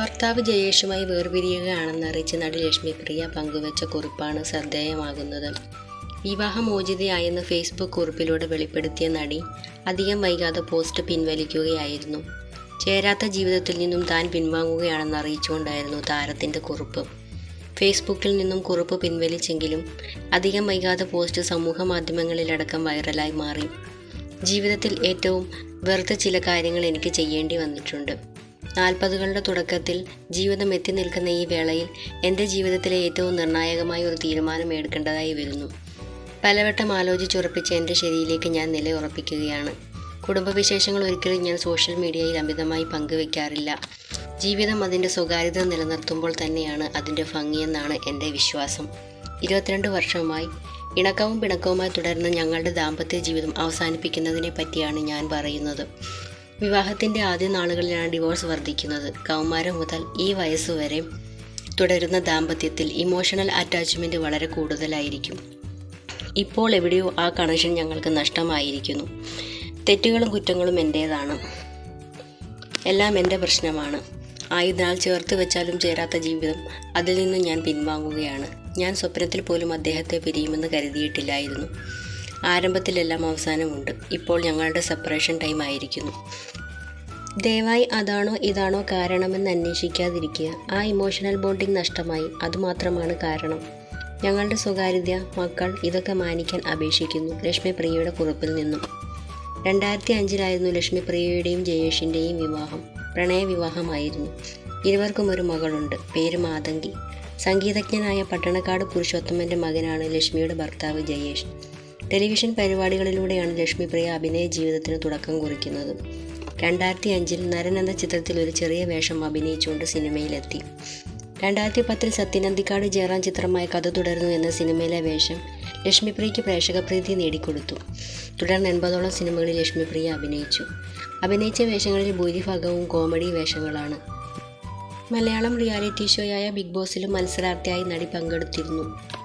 ഭർത്താവ് ജയേഷുമായി വേർപിരിയുകയാണെന്ന് വേർപിരിയുകയാണെന്നറിയിച്ച് നടി ലക്ഷ്മി പ്രിയ പങ്കുവച്ച കുറിപ്പാണ് ശ്രദ്ധേയമാകുന്നത്. വിവാഹമോചിതയായെന്ന് ഫേസ്ബുക്ക് കുറിപ്പിലൂടെ വെളിപ്പെടുത്തിയ നടി അധികം വൈകാതെ പോസ്റ്റ് പിൻവലിക്കുകയായിരുന്നു. ചേരാത്ത ജീവിതത്തിൽ നിന്നും താൻ പിൻവാങ്ങുകയാണെന്ന് അറിയിച്ചുകൊണ്ടായിരുന്നു താരത്തിന്റെ കുറിപ്പ്. ഫേസ്ബുക്കിൽ നിന്നും കുറിപ്പ് പിൻവലിച്ചെങ്കിലും അധികം വൈകാതെ പോസ്റ്റ് സമൂഹ മാധ്യമങ്ങളിലടക്കം വൈറലായി മാറി. ജീവിതത്തിൽ ഏറ്റവും വെറുതെ ചില കാര്യങ്ങൾ എനിക്ക് ചെയ്യേണ്ടി വന്നിട്ടുണ്ട്. നാൽപ്പതുകളുടെ തുടക്കത്തിൽ ജീവിതം എത്തി നിൽക്കുന്ന ഈ വേളയിൽ എന്റെ ജീവിതത്തിലെ ഏറ്റവും നിർണായകമായ ഒരു തീരുമാനം എടുക്കേണ്ടതായി വരുന്നു. പലവട്ടം ആലോചിച്ചുറപ്പിച്ച എന്റെ ശരിയിലേക്ക് ഞാൻ നിലയുറപ്പിക്കുകയാണ്. കുടുംബവിശേഷങ്ങൾ ഒരിക്കലും ഞാൻ സോഷ്യൽ മീഡിയയിൽ അമിതമായി പങ്കുവെക്കാറില്ല. ജീവിതം അതിന്റെ സ്വകാര്യത നിലനിർത്തുമ്പോൾ തന്നെയാണ് അതിന്റെ ഭംഗിയെന്നാണ് എന്റെ വിശ്വാസം. ഇരുപത്തിരണ്ട് വർഷമായി ഇണക്കവും പിണക്കവുമായി തുടർന്ന ഞങ്ങളുടെ ദാമ്പത്യ ജീവിതം അവസാനിപ്പിക്കുന്നതിനെ പറ്റിയാണ് ഞാൻ പറയുന്നത്. വിവാഹത്തിന്റെ ആദ്യ നാളുകളിലാണ് ഡിവോഴ്സ് വർദ്ധിക്കുന്നത്. കൗമാരം മുതൽ ഈ വയസ്സുവരെ തുടരുന്ന ദാമ്പത്യത്തിൽ ഇമോഷണൽ അറ്റാച്ച്മെന്റ് വളരെ കൂടുതലായിരിക്കും. ഇപ്പോൾ എവിടെയോ ആ കണക്ഷൻ ഞങ്ങൾക്ക് നഷ്ടമായിരിക്കുന്നു. തെറ്റുകളും കുറ്റങ്ങളും എന്റേതാണ് എല്ലാം എന്റെ പ്രശ്നമാണ്. ആയതിനാൽ ചേർത്ത് വെച്ചാലും ചേരാത്ത ജീവിതം അതിൽ നിന്ന് ഞാൻ പിൻവാങ്ങുകയാണ്. ഞാൻ സ്വപ്നത്തിൽ പോലും അദ്ദേഹത്തെ പിരിയുമെന്ന് കരുതിയിട്ടില്ലായിരുന്നു. ആരംഭത്തിലെല്ലാം അവസാനമുണ്ട്. ഇപ്പോൾ ഞങ്ങളുടെ സെപ്പറേഷൻ ടൈം ആയിരിക്കുന്നു. ദയവായി അതാണോ ഇതാണോ കാരണമെന്ന് അന്വേഷിക്കാതിരിക്കുക. ആ ഇമോഷണൽ ബോണ്ടിംഗ് നഷ്ടമായി. അതുമാത്രമാണ് കാരണം. ഞങ്ങളുടെ സ്വകാര്യത മക്കൾ ഇതൊക്കെ മാനിക്കാൻ അപേക്ഷിക്കുന്നു. ലക്ഷ്മി പ്രിയയുടെ കുറിപ്പിൽ നിന്നും. രണ്ടായിരത്തി അഞ്ചിലായിരുന്നു ലക്ഷ്മി പ്രിയയുടെയും ജയേഷിന്റെയും വിവാഹം. പ്രണയ വിവാഹമായിരുന്നു. ഇരുവർക്കും ഒരു മകളുണ്ട്. പേര് മാതങ്കി. സംഗീതജ്ഞനായ പട്ടണക്കാട് പുരുഷോത്തമന്റെ മകനാണ് ലക്ഷ്മിയുടെ ഭർത്താവ് ജയേഷ്. ടെലിവിഷൻ പരിപാടികളിലൂടെയാണ് ലക്ഷ്മിപ്രിയ അഭിനയ ജീവിതത്തിന് തുടക്കം കുറിക്കുന്നത്. രണ്ടായിരത്തി അഞ്ചിൽ നരൻ എന്ന ചിത്രത്തിൽ ഒരു ചെറിയ വേഷം അഭിനയിച്ചുകൊണ്ട് സിനിമയിലെത്തി. രണ്ടായിരത്തി പത്തിൽ സത്യനന്ദിക്കാട് ജയറാം ചിത്രമായ കഥ തുടരുന്നു എന്ന സിനിമയിലെ വേഷം ലക്ഷ്മിപ്രിയയ്ക്ക് പ്രേക്ഷകപ്രീതി നേടിക്കൊടുത്തു. തുടർന്ന് എൺപതോളം സിനിമകളിൽ ലക്ഷ്മിപ്രിയ അഭിനയിച്ചു. അഭിനയിച്ച വേഷങ്ങളിൽ ഭൂരിഭാഗവും കോമഡി വേഷങ്ങളാണ്. മലയാളം റിയാലിറ്റി ഷോയായ ബിഗ് ബോസിലും മത്സരാർത്ഥിയായി നടി പങ്കെടുത്തിരുന്നു.